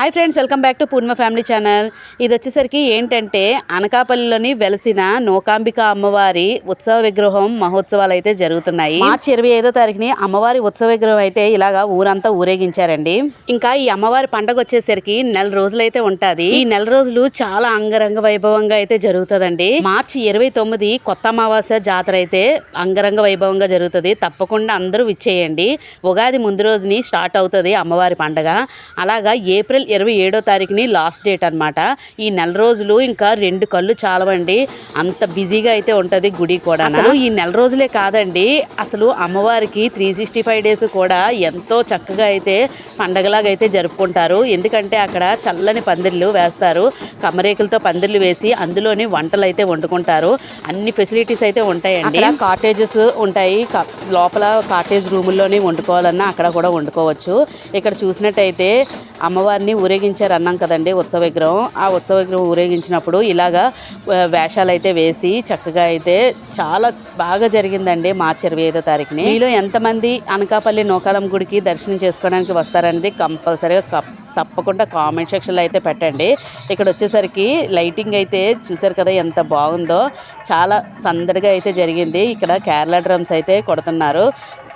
Hi friends welcome back to Purnima family channel ఇది వచ్చేసరికి ఏంటంటే అనకాపల్లిలోని వెలసిన నోకాంబిక అమ్మవారి ఉత్సవ విగ్రహం మహోత్సవాలు అయితే జరుగుతున్నాయి. మార్చి ఇరవై ఐదో తారీఖుని అమ్మవారి ఉత్సవ విగ్రహం అయితే ఇలాగా ఊరంతా ఊరేగించారండి. ఇంకా ఈ అమ్మవారి పండగ వచ్చేసరికి నెల రోజులు అయితే ఉంటది. ఈ నెల రోజులు చాలా అంగరంగ వైభవంగా అయితే జరుగుతుందండి. మార్చి ఇరవై తొమ్మిది కొత్త అమావాస్య జాతర అయితే అంగరంగ వైభవంగా జరుగుతుంది. తప్పకుండా అందరూ విచ్చేయండి. ఉగాది ముందు రోజుని స్టార్ట్ అవుతుంది అమ్మవారి పండగ. అలాగా ఏప్రిల్ ఇరవై ఏడో తారీఖుని లాస్ట్ డేట్ అన్నమాట. ఈ నెల రోజులు ఇంకా రెండు కళ్ళు చాలవండి. అంత బిజీగా అయితే ఉంటుంది గుడి కూడా అసలు ఈ నెల రోజులే కాదండి. అసలు అమ్మవారికి త్రీ సిక్స్టీ ఫైవ్ డేస్ కూడా ఎంతో చక్కగా అయితే పండగలాగా అయితే జరుపుకుంటారు. ఎందుకంటే అక్కడ చల్లని పందిర్లు వేస్తారు. కమ్మరేకులతో పందిర్లు వేసి అందులోని వంటలు అయితే వండుకుంటారు. అన్ని ఫెసిలిటీస్ అయితే ఉంటాయండి. కాటేజెస్ ఉంటాయి. లోపల కాటేజ్ రూముల్లోనే వండుకోవాలన్నా అక్కడ కూడా వండుకోవచ్చు. ఇక్కడ చూసినట్టయితే అమ్మవారిని ఊరేగించారు అన్నాం కదండి ఉత్సవ విగ్రహం. ఆ ఉత్సవ విగ్రహం ఊరేగించినప్పుడు ఇలాగా వేషాలు అయితే వేసి చక్కగా అయితే చాలా బాగా జరిగిందండి మార్చి ఇరవై ఐదో తారీఖుని. మీలో ఎంతమంది అనకాపల్లి నూకాలం గుడికి దర్శనం చేసుకోవడానికి వస్తారనేది కంపల్సరీగా కప్ తప్పకుండా కామెంట్ సెక్షన్లో అయితే పెట్టండి. ఇక్కడ వచ్చేసరికి లైటింగ్ అయితే చూసారు కదా ఎంత బాగుందో. చాలా సందడిగా అయితే జరిగింది. ఇక్కడ కేరళ డ్రమ్స్ అయితే కొడుతున్నారు.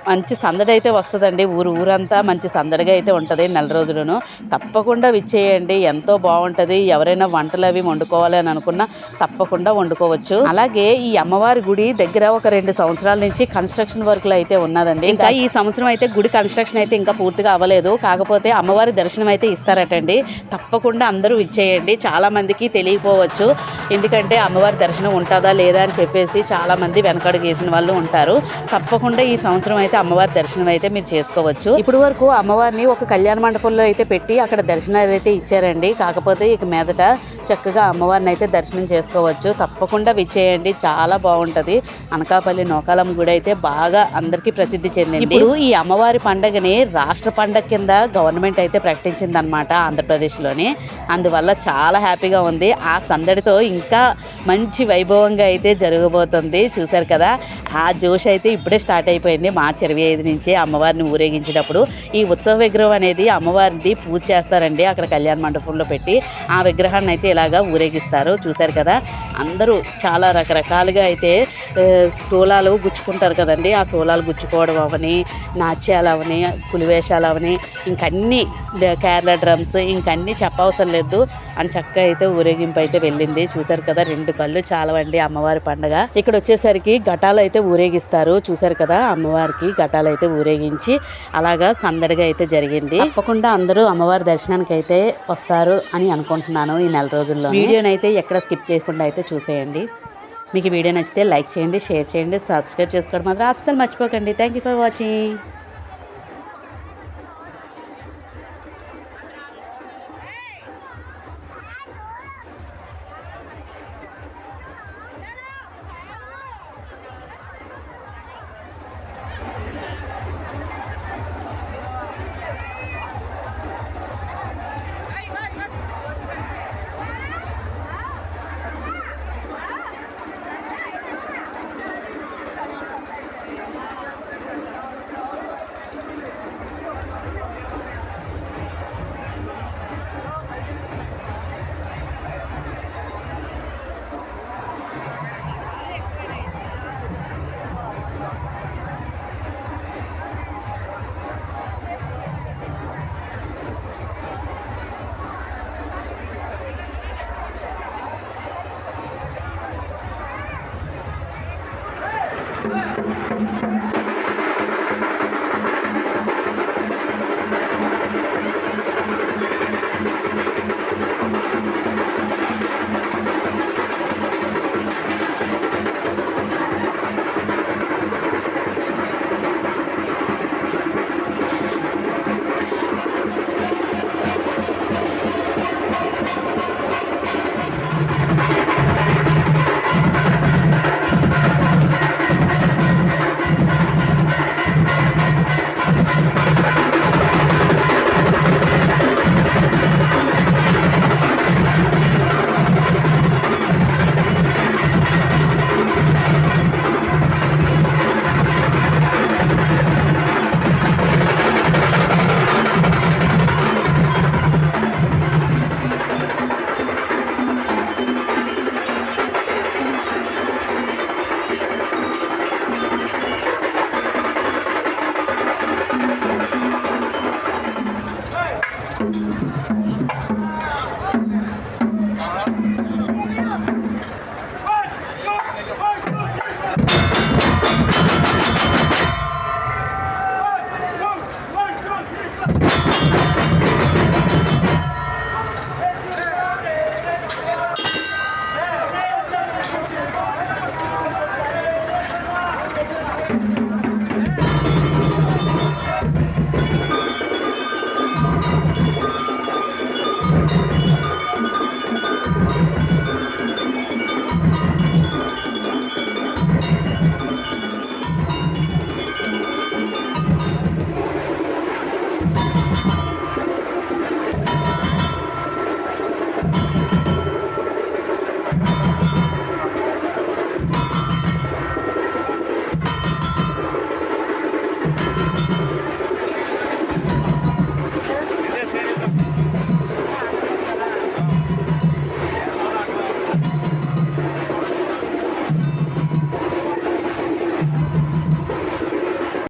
మంచి సందడి అయితే వస్తుందండి. ఊరు ఊరంతా మంచి సందడిగా అయితే ఉంటుంది నెల రోజులను. తప్పకుండా విచ్చేయండి. ఎంతో బాగుంటుంది. ఎవరైనా వంటలు అవి వండుకోవాలి అని అనుకున్నా తప్పకుండా వండుకోవచ్చు. అలాగే ఈ అమ్మవారి గుడి దగ్గర ఒక రెండు సంవత్సరాల నుంచి కన్స్ట్రక్షన్ వర్క్లు అయితే ఉన్నదండి. ఇంకా ఈ సంవత్సరం అయితే గుడి కన్స్ట్రక్షన్ అయితే ఇంకా పూర్తిగా అవ్వలేదు. కాకపోతే అమ్మవారి దర్శనం అయితే ఇస్తారటండి. తప్పకుండా అందరూ ఇచ్చేయండి చాలా మందికి తెలియకపోవచ్చు. ఎందుకంటే అమ్మవారి దర్శనం ఉంటుందా లేదా అని చెప్పేసి చాలా మంది వెనకడుగు వేసిన వాళ్ళు ఉంటారు. తప్పకుండా ఈ సంవత్సరం అయితే అమ్మవారి దర్శనం అయితే మీరు చేసుకోవచ్చు. ఇప్పుడు వరకు అమ్మవారిని ఒక కళ్యాణ మండపంలో అయితే పెట్టి అక్కడ దర్శనాలు అయితే ఇచ్చారండి. కాకపోతే ఇక మీదట చక్కగా అమ్మవారిని అయితే దర్శనం చేసుకోవచ్చు. తప్పకుండా విచ్చేయండి. చాలా బాగుంటది. అనకాపల్లి నోకాలమ్మ గుడి అయితే బాగా అందరికీ ప్రసిద్ధి చెందింది. ఇప్పుడు ఈ అమ్మవారి పండగని రాష్ట్ర పండగ కింద గవర్నమెంట్ అయితే ప్రకటించింది అనమాట ఆంధ్రప్రదేశ్లోని. అందువల్ల చాలా హ్యాపీగా ఉంది. ఆ సందడితో ఇంకా మంచి వైభవంగా అయితే జరగబోతుంది. చూశారు కదా? ఆ జోష్ అయితే ఇప్పుడే స్టార్ట్ అయిపోయింది. మార్చి ఇరవై ఐదు నుంచే అమ్మవారిని ఊరేగించేటప్పుడు ఈ ఉత్సవ విగ్రహం అనేది అమ్మవారిది పూజ చేస్తారండి అక్కడ కళ్యాణ మండపంలో పెట్టి. ఆ విగ్రహాన్ని అయితే ఇలాగా ఊరేగిస్తారు. చూశారు కదా? అందరూ చాలా రకరకాలుగా అయితే సోలాలు గుచ్చుకుంటారు కదండి. ఆ సోలాలు గుచ్చుకోవడం అవని నాట్యాలు అవని పులివేషాలు అవని ఇంకన్నీ కేరళ డ్రమ్స్ ఇంకన్నీ చెప్పవసరం లేదు. అని చక్కగా అయితే ఊరేగింపు అయితే వెళ్ళింది. చూశారు కదా? రెండు కళ్ళు చాలవండి అమ్మవారి పండగ. ఇక్కడ వచ్చేసరికి ఘటాలు అయితే ఊరేగిస్తారు. చూశారు కదా అమ్మవారికి ఘటాలు అయితే ఊరేగించి అలాగా సందడిగా అయితే జరిగింది. తప్పకుండా అందరూ అమ్మవారి దర్శనానికి అయితే వస్తారు అని అనుకుంటున్నాను ఈ నెల రోజుల్లో వీడియోని అయితే ఎక్కడ స్కిప్ చేయకుండా అయితే చూసేయండి. మీకు ఈ వీడియో నచ్చితే లైక్ చేయండి షేర్ చేయండి సబ్స్క్రైబ్ చేసుకోవడం మాత్రం అస్సలు మర్చిపోకండి. Thank you for watching Thank mm -hmm. you.